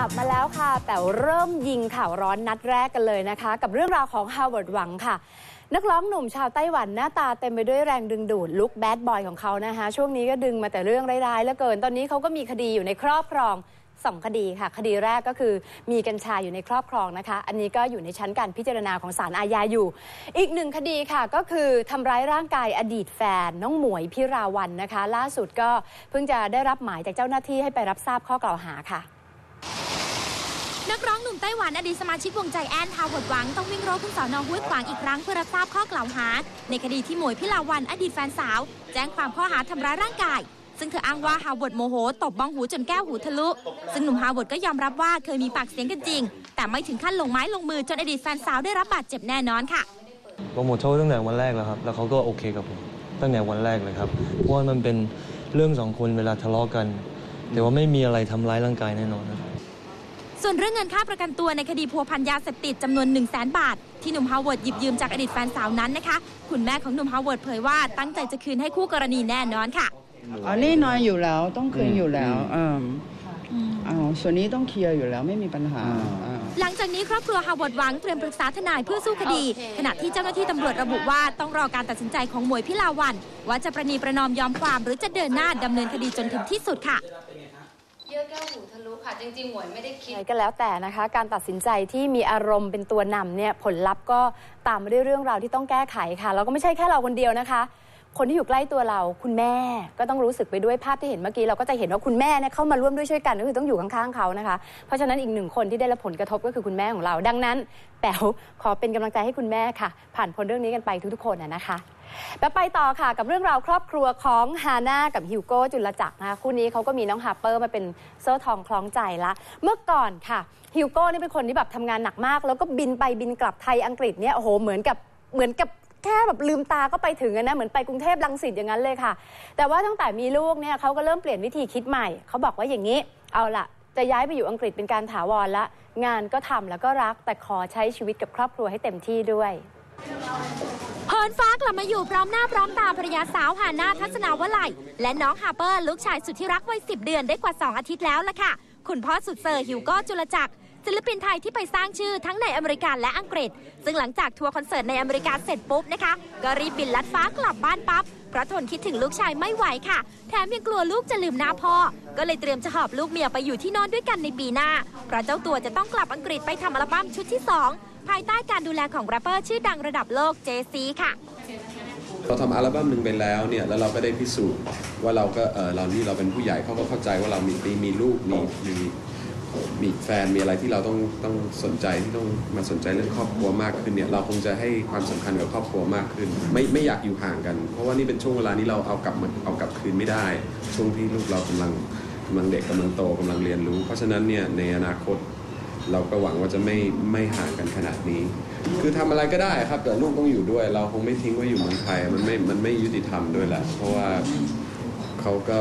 ลับมาแล้วค่ะ แต่เริ่มยิงข่าวร้อนนัดแรกกันเลยนะคะ กับเรื่องราวของฮาวเวิร์ดหวังค่ะ นักร้องหนุ่มชาวไต้หวันหน้าตาเต็มไปด้วยแรงดึงดูดลุคแบดบอยของเขานะคะ ช่วงนี้ก็ดึงมาแต่เรื่องร้ายๆเหลือเกิน ตอนนี้เขาก็มีคดีอยู่ในครอบครองสองคดีค่ะ คดีแรกก็คือมีกัญชาอยู่ในครอบครองนะคะ อันนี้ก็อยู่ในชั้นการพิจารณาของศาลอาญาอยู่ อีกหนึ่งคดีค่ะก็คือทำร้ายร่างกายอดีตแฟน น้องหมวยพิราวันนะคะ ล่าสุดก็เพิ่งจะได้รับหมายจากเจ้าหน้าที่ให้ไปรับทราบข้อกล่าวหาค่ะ นักร้องหนุ่มไต้หวันอดีตสมาชิกวงใจแอนทาวเวิร์ดหวังต้องวิ่งรถขึ้นสอนอห้วยขวางอีกครั้งเพื่อรับทราบข้อกล่าวหา ในคดีที่หมวยพิลาวันอดีตแฟนสาว แจ้งความข้อหาทำร้ายร่างกาย ซึ่งเธออ้างว่าฮาวเวิร์ดโมโหตบบ้องหูจนแก้วหูทะลุ ซึ่งหนุ่มฮาวเวิร์ดก็ยอมรับว่าเคยมีปากเสียงกันจริง แต่ไม่ถึงขั้นลงไม้ลงมือจนอดีตแฟนสาวได้รับบาดเจ็บแน่นอนค่ะผมขอโทษตั้งแต่วันแรกแล้วครับแล้วเขาก็โอเคกับผมตั้งแต่วันแรกเลยครับเพราะว่ามันเป็นเรื่องสองคนเวลาทะเลาะกันแต่ว่าไม่มีอะไรทำร้ายร่างกายแน่นอนครับ ส่วนเรื่องเงินค่าประกันตัวในคดีพัวพันยาเสพติดจำนวน 1 0 0 0 0แบาท ที่หนุ่มฮาวเวิร์ดหยิบยืมจากอดีตแฟนสาวนั้นนะคะ คุณแม่ของหนุ่มฮาวเวิร์ดเผยว่าตั้งใจจะคืนให้คู่กรณีแน่นอนค่ะอ๋อแน่นอนอยู่แล้วต้องคืนอยู่แล้วเอออ๋อส่วนนี้ต้องเคลียร์อยู่แล้วไม่มีปัญหาอ่าหลังจากนี้ครอบครัวฮาวเวิร์ดหวังเตรียมปรึกษาทนายเพื่อสู้คดี ขณะที่เจ้าหน้าที่ตำรวจระบุว่าต้องรอการตัดสินใจของหมวยพิลาวัน ว่าจะประนีประนอมยอมความหรือจะเดินหน้าดำเนินคดีจนถึงที่สุดค่ะ เยื่อแก้วหูทะลุค่ะ จริงๆหมวยไม่ได้คิดอะไรก็แล้วแต่นะคะ การตัดสินใจที่มีอารมณ์เป็นตัวนำเนี่ยผลลัพธ์ก็ตามมาด้วยเรื่องราวที่ต้องแก้ไขค่ะแล้วก็ไม่ใช่แค่เราคนเดียวนะคะ คนที่อยู่ใกล้ตัวเราคุณแม่ก็ต้องรู้สึกไปด้วยภาพที่เห็นเมื่อกี้เราก็จะเห็นว่าคุณแม่เนี่ยเข้ามาร่วมด้วยช่วยกันก็คือต้องอยู่ข้างๆเขานะคะ เพราะฉะนั้นอีกหนึ่งคนที่ได้รับผลกระทบก็คือคุณแม่ของเรา ดังนั้นแป๋วขอเป็นกำลังใจให้คุณแม่ค่ะ ผ่านพ้นเรื่องนี้กันไปทุกๆคนนะคะ แล้วไปต่อค่ะกับเรื่องราวครอบครัวของฮาน่ากับฮิวโก้จุลจักรนะคะคู่นี้เขาก็มีน้องฮาร์เปอร์มาเป็นโซ่ทองคล้องใจละเมื่อก่อนค่ะฮิวโก้นี่เป็นคนที่แบบทำงานหนักมาก แล้วก็บินไปบินกลับไทยอังกฤษเนี่ยโอ้โหเหมือนกับเหมือนกับแค่แบบลืมตาก็ไปถึงนะเหมือนไปกรุงเทพลังสิตอย่างนั้นเลยค่ะ แต่ว่าตั้งแต่มีลูกเนี่ยเขาก็เริ่มเปลี่ยนวิธีคิดใหม่เขาบอกว่าอย่างนี้เอาละจะย้ายไปอยู่อังกฤษเป็นการถาวรละ งานก็ทำแล้วก็รักแต่ขอใช้ชีวิตกับครอบครัวให้เต็มที่ด้วย เฮินฟ้ากลับมาอยู่พร้อมหน้าพร้อมตาภรรยาสาวหานาทัศนาวลัย และน้องฮาร์เปอร์ลูกชายสุดที่รักวัยสิเดือนได้กว่า 2 อาทิตย์แล้วล่ะค่ะ คุณพ่อสุดเซอร์ฮิวโก้จุลจักรศิลปินไทยที่ไปสร้างชื่อทั้งในอเมริกาและอังกฤษ ซึ่งหลังจากทัวร์คอนเสิร์ตในอเมริกาเสร็จปุ๊บนะคะ ก็รีบบินลัดฟ้ากลับบ้านปั๊บ เพราะทนคิดถึงลูกชายไม่ไหวค่ะ แถมยังกลัวลูกจะลืมหน้าพ่อ ก็เลยเตรียมจะหอบลูกเมียไปอยู่ที่นอนด้วยกันในปีหน้า เพราะเจ้าตัวจะต้องกลับอังกฤษไปทำอัลบั้มชุดที่สองภายใต้การดูแลของแรปเปอร์ชื่อดังระดับโลกเจซีค่ะเราทำอัลบั้มหนึ่งไปแล้วเนี่ยแล้วเราก็ได้พิสูจน์ว่าเราก็เออเรานี่เราเป็นผู้ใหญ่เขาก็เข้าใจว่าเรามีมีมีลูกมีมี มีแฟนมีอะไรที่เราต้องต้องสนใจที่ต้องมาสนใจเรื่องครอบครัวมากขึ้นเนี่ยเราคงจะให้ความสำคัญกับครอบครัวมากขึ้น ไม่ไม่อยากอยู่ห่างกัน เพราะว่านี่เป็นช่วงเวลานี้เราเอากลับมาเอากลับคืนไม่ได้ ช่วงที่ลูกเรากำลังกำลังเด็กกำลังโตกำลังเรียนรู้ เพราะฉะนั้นเนี่ยในอนาคตเราก็หวังว่าจะไม่ไม่ห่างกันขนาดนี้ คือทำอะไรก็ได้ครับ แต่ลูกต้องอยู่ด้วย เราคงไม่ทิ้งไว้อยู่เมืองไทยมันไม่มันไม่ยุติธรรมด้วยแหละเพราะว่าเขาก็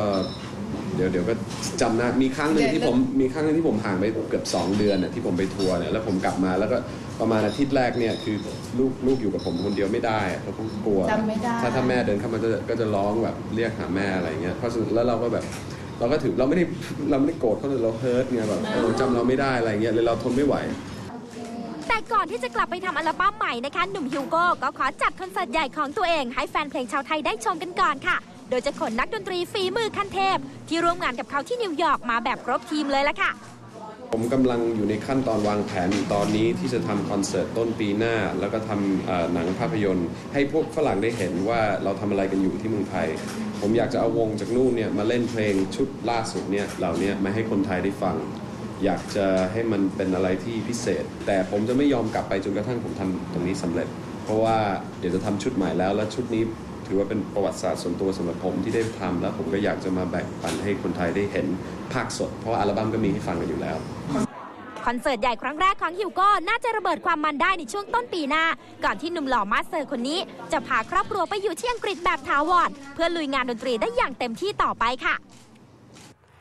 ดี๋ยวเดี๋ยวก็จำนะมีครั้งหนึ่งที่ผมมีครั้งหนึงที่ผมห่างไปเกือบ2 เดือนน่ะที่ผมไปทัวร์เนี่ยแล้วผมกลับมาแล้วก็ประมาณอาทิตย์แรกเนี่ยคือลูกลูกอยู่กับผมคนเดียวไม่ได้อะเขาคงกลัว จำไม่ได้ ถ้าถ้าแม่เดินเข้ามาก็จะก็จะร้องแบบเรียกหาแม่อะไรเงี้ยเพราะฉะนั้นแล้วเราก็แบบเราก็ถือเราไม่ได้เราไม่ได้โกรธเขาเลยเราเฮิร์ตไงแบบเออจำเราไม่ได้อะไรเงี้ยเลยเราทนไม่ไหว แต่ก่อนที่จะกลับไปทำอัลบั้มใหม่นะคะ หนุ่มฮิวโก้ก็ขอจัดคอนเสิร์ตใหญ่ของตัวเองให้แฟนเพลงชาวไทยได้ชมกันก่อนค่ะ โดยจะขนนักดนตรีฝีมือขั้นเทพ ที่ร่วมงานกับเขาที่นิวยอร์กมาแบบครบทีมเลยละค่ะ ผมกำลังอยู่ในขั้นตอนวางแผนตอนนี้ที่จะทำคอนเสิร์ตต้นปีหน้า แล้วก็ทำหนังภาพยนตร์ ให้พวกฝรั่งได้เห็นว่าเราทำอะไรกันอยู่ที่เมืองไทย ผมอยากจะเอาวงจากนู่นเนี่ยมาเล่นเพลงชุดล่าสุดเนี่ยเหล่านี้มาให้คนไทยได้ฟังอยากจะให้มันเป็นอะไรที่พิเศษ แต่ผมจะไม่ยอมกลับไปจนกระทั่งผมทำตรงนี้สำเร็จ เพราะว่าเดี๋ยวจะทำชุดใหม่แล้ว และชุดนี้ ถือว่าเป็นประวัติศาสตร์ส่วนตัวสำหรับผมที่ได้ทำแล้วผมก็อยากจะมาแบ่งปันให้คนไทยได้เห็นภาคสด เพราะว่าอัลบั้มก็มีให้ฟังกันอยู่แล้วคอนเสิร์ตใหญ่ครั้งแรกของฮิวโก้น่าจะระเบิดความมันได้ในช่วงต้นปีหน้า ก่อนที่หนุ่มหล่อมาสเตอร์คนนี้ จะพาครอบครัวไปอยู่ที่อังกฤษแบบถาวรเพื่อลุยงานดนตรีได้อย่างเต็มที่ต่อไปค่ะ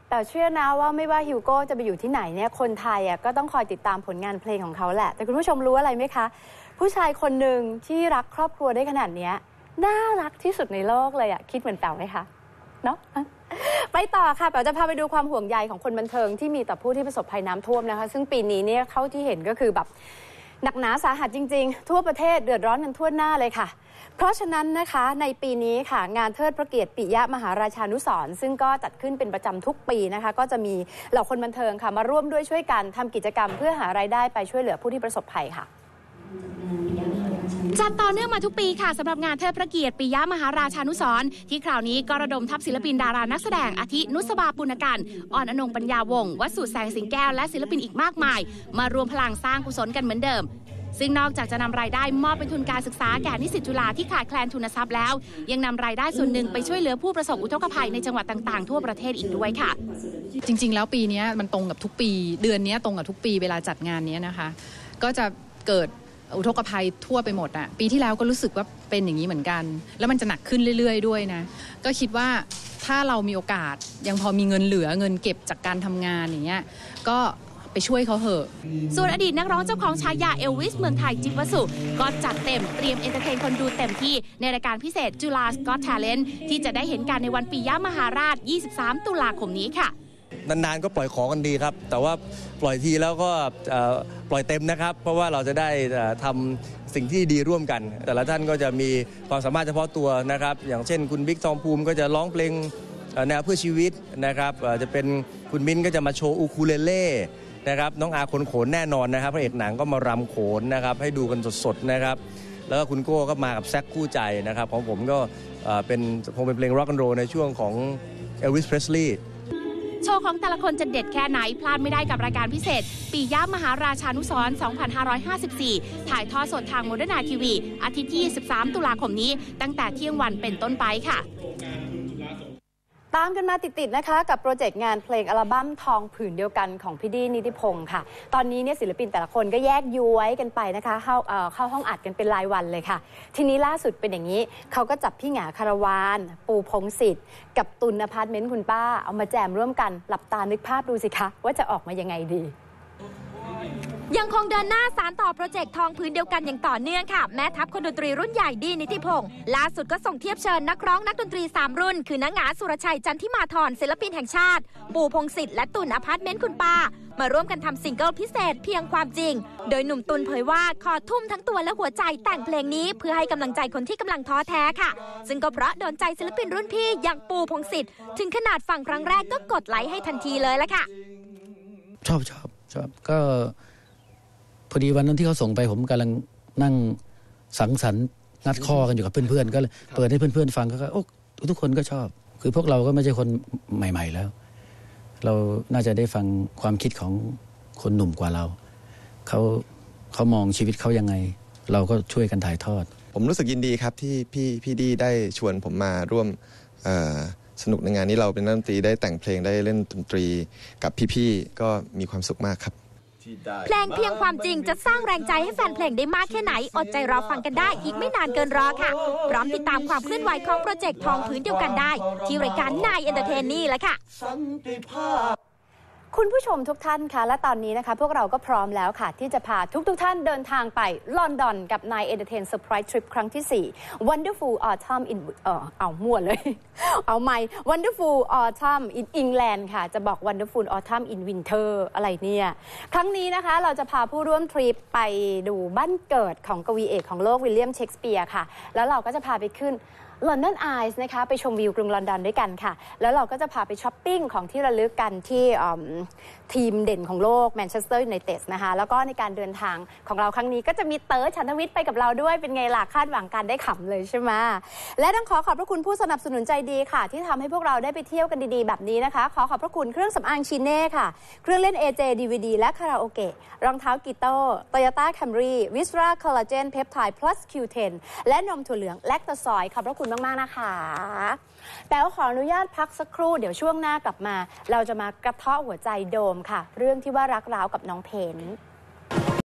แต่เชื่อนะว่าไม่ว่าฮิวโก้จะไปอยู่ที่ไหนเนี่ยคนไทยอะก็ต้องคอยติดตามผลงานเพลงของเขาแหละ แต่คุณผู้ชมรู้อะไรไหมคะ ผู้ชายคนหนึ่งที่รักครอบครัวได้ขนาดเนี้ย น่ารักที่สุดในโลกเลยอะคิดเหมือนแป๋วไหมคะเนาะไปต่อค่ะแป๋วจะพาไปดูความห่วงใยของคนบันเทิงที่มีต่อผู้ที่ประสบภัยน้ำท่วมนะคะ ซึ่งปีนี้เนี่ยเข้าที่เห็นก็คือแบบหนักหนาสาหัสจริง ๆ ทั่วประเทศเดือดร้อนกันทั่วหน้าเลยค่ะ เพราะฉะนั้นนะคะในปีนี้ค่ะ งานเทิดพระเกียรติปิยะมหาราชานุสร์ซึ่งก็จัดขึ้นเป็นประจำทุกปีนะคะ ก็จะมีเหล่าคนบันเทิงค่ะ มาร่วมด้วยช่วยกันทำกิจกรรมเพื่อหารายได้ไปช่วยเหลือผู้ที่ประสบภัยค่ะ จัดต่อเนื่องมาทุกปีค่ะสำหรับงานเทิดพระเกียรติปิยมหาราชานุสร์ที่คราวนี้ก็ระดมทัพศิลปินดารานักแสดงอาทินุสบาปุณกันอ่อนอนงปัญญาวงศ์วัสุแสงสิงแก้วและศิลปินอีกมากมาย มารวมพลังสร้างกุศลกันเหมือนเดิมซึ่งนอกจากจะนำรายได้มอบเป็นทุนการศึกษาแก่นิสิตจุฬาที่ขาดแคลนทุนทรัพย์แล้ว ยังนำรายได้ส่วนหนึ่งไปช่วยเหลือผู้ประสบอุทกภัยในจังหวัดต่างๆ ทั่วประเทศอีกด้วยค่ะ จริง ๆ แล้วปีนี้มันตรงกับทุกปี เดือนนี้ตรงกับทุกปีเวลาจัดงานนี้นะคะ ก็จะเกิด อุทกภัยทั่วไปหมดอะปีที่แล้วก็รู้สึกว่าเป็นอย่างนี้เหมือนกัน แล้วมันจะหนักขึ้นเรื่อย ๆ ด้วยนะ ก็คิดว่าถ้าเรามีโอกาสยังพอมีเงินเหลือเงินเก็บจากการทำงานอย่างเงี้ยก็ไปช่วยเขาเหอะ ส่วนอดีตนักร้องเจ้าของฉายาเอลวิสเมืองไทยจิ๊บวสุ ก็จัดเต็มเตรียมเอนเตอร์เทนคนดูเต็มที่ในรายการพิเศษจุฬาสกอต t ทเลนที่จะได้เห็นกันในวันปียะมหาราช 23 ตุลาคมนี้ค่ะ นานๆก็ปล่อยของกันดีครับ แต่ว่าปล่อยทีแล้วก็ปล่อยเต็มนะครับ เพราะว่าเราจะได้เอ่อทำสิ่งที่ดีร่วมกัน แต่ละท่านก็จะมีความสามารถเฉพาะตัวนะครับ อย่างเช่น คุณบิ๊กทองภูมิก็จะร้องเพลงแนวเพื่อชีวิตนะครับจะเป็นคุณมิ้นก็จะมาโชว์อูคูเลเล่นะครับน้องอาคนโขนแน่นอนนะครับพระเอกหนังก็มารำโขนนะครับให้ดูกันสดๆนะครับแล้วก็คุณโก้ก็มากับแซคคู่ใจนะครับของผมก็เป็นคงเป็นเพลงร็อกแอนด์โรในช่วงของเอลวิสเพรสลีย์ โชว์ของแต่ละคนจะเด็ดแค่ไหนพลาดไม่ได้กับรายการพิเศษ ปีย่ามหาราชานุสรณ์2554 ถ่ายทอดสดทางโมเดิร์นาทีวี อาทิตย์ที่ 23 ตุลาคมนี้ ตั้งแต่เที่ยงวันเป็นต้นไปค่ะ ตามกันมาติดๆนะคะ กับโปรเจกต์งานเพลงอัลบั้มทองผืนเดียวกันของพี่ดีนิติพงศ์ค่ะ ตอนนี้เนี่ยศิลปินแต่ละคนก็แยกย้วยกันไปนะคะ เข้าเอ่อเข้าห้องอัดกันเป็นรายวันเลยค่ะ ทีนี้ล่าสุดเป็นอย่างนี้ เขาก็จับพี่หงาคารวาน ปูพงศิษฐ์กับตุลอพาร์ตเมนต์คุณป้า เอามาแจมร่วมกันหลับตานึกภาพดูสิคะ ว่าจะออกมายังไงดี ยังคงเดินหน้าสารต่อโปรเจกต์ทองพื้นเดียวกันอย่างต่อเนื่องค่ะ แม่ทัพคนดนตรีรุ่นใหญ่ดีนิติพงศ์ล่าสุดก็ส่งเทียบเชิญนักร้องนักดนตรี 3 รุ่น คือนังหงาสุรชัยจันทิมาธรศิลปินแห่งชาติ ปู่พงศิษฐ์และตุนอพาร์ตเมนต์คุณป้า มาร่วมกันทำซิงเกิลพิเศษเพียงความจริง โดยหนุ่มตุนเผยว่าขอทุ่มทั้งตัวและหัวใจแต่งเพลงนี้ เพื่อให้กำลังใจคนที่กำลังท้อแท้ค่ะ ซึ่งก็เพราะโดนใจศิลปินรุ่นพี่อย่างปู่พงศิษฐ์ถึงขนาดฟังครั้งแรกก็กดไลค์ให้ทันทีเลยละค่ะ ชอบชอบชอบก็ พอดีวันนั้นที่เขาส่งไปผมกำลังนั่งสังสรรค์นัดข้อกันอยู่กับเพื่อนๆก็เลยเปิดให้เพื่อนๆฟังก็โอ้ทุกคนก็ชอบ คือพวกเราก็ไม่ใช่คนใหม่ ๆแล้ว เราน่าจะได้ฟังความคิดของคนหนุ่มกว่าเราเขาเขามองชีวิตเขายังไง เราก็ช่วยกันถ่ายทอด ผมรู้สึกยินดีครับที่พี่พี่ดีได้ชวนผมมาร่วมเอ่อสนุกในงานนี้เราเป็นนักดนตรีได้แต่งเพลงได้เล่นดนตรีกับพี่ๆก็มีความสุขมากครับ เพลงเพียงความจริงจะสร้างแรงใจให้แฟนเพลงได้มากแค่ไหน อดใจรอฟังกันได้อีกไม่นานเกินรอค่ะ พร้อมติดตามความเคลื่อนไหวของโปรเจกต์ทองพื้นเดียวกันได้ ที่รายการนายเอนเตอร์เทนนี่แหละค่ะ คุณผู้ชมทุกท่านคะและตอนนี้นะคะ พวกเราก็พร้อมแล้วค่ะ ที่จะพาทุกๆทท่านเดินทางไปลอนดอนกับนายเอนเตอร์เทนเซอร์ไพรส์ทริปครั้งที่ 4 Wonderful Autumn in เออเอามั่วเลย เอาใหม่ Wonderful Autumn in England ค่ะ จะบอก Wonderful Autumn in Winter อะไรเนี่ย ครั้งนี้นะคะเราจะพาผู้ร่วมทริปไปดูบ้านเกิดของกวีเอกของโลกวิลเลียมเชกสเปียร์ค่ะ แล้วเราก็จะพาไปขึ้น London Eye นะคะไปชมวิวกรุงลอนดอนด้วยกันค่ะ แล้วเราก็จะพาไปช้อปปิ้งของที่ระลึกกันที่ทีมเด่นของโลกแมนเชสเตอร์ยูไนเต็ดนะคะแล้วก็ในการเดินทางของเราครั้งนี้ก็จะมีเต๋อชันทวิทย์ไปกับเราด้วยเป็นไงล่ะคาดหวังการได้ขำเลยใช่ไหมและต้องขอขอบพระคุณผู้สนับสนุนใจดีค่ะ ที่ทำให้พวกเราได้ไปเที่ยวกันดีๆ แบบนี้นะคะ ขอขอบพระคุณเครื่องสำอางชิเน่ค่ะ เครื่องเล่น AJ DVD และคาราโอเกะรองเท้ากีโต้โตโยต้าแคมรี่วิสราคอลลาเจนเพปไทด์ plus Q10 และนมถั่วเหลืองแลคตาซอยขอบพระคุณมาก ๆ นะคะ แต่ว่าขออนุญาตพักสักครู่เดี๋ยวช่วงหน้ากลับมา เราจะมากระเทาะหัวใจโดมค่ะ เรื่องที่ว่ารักร้าวกับน้องเพน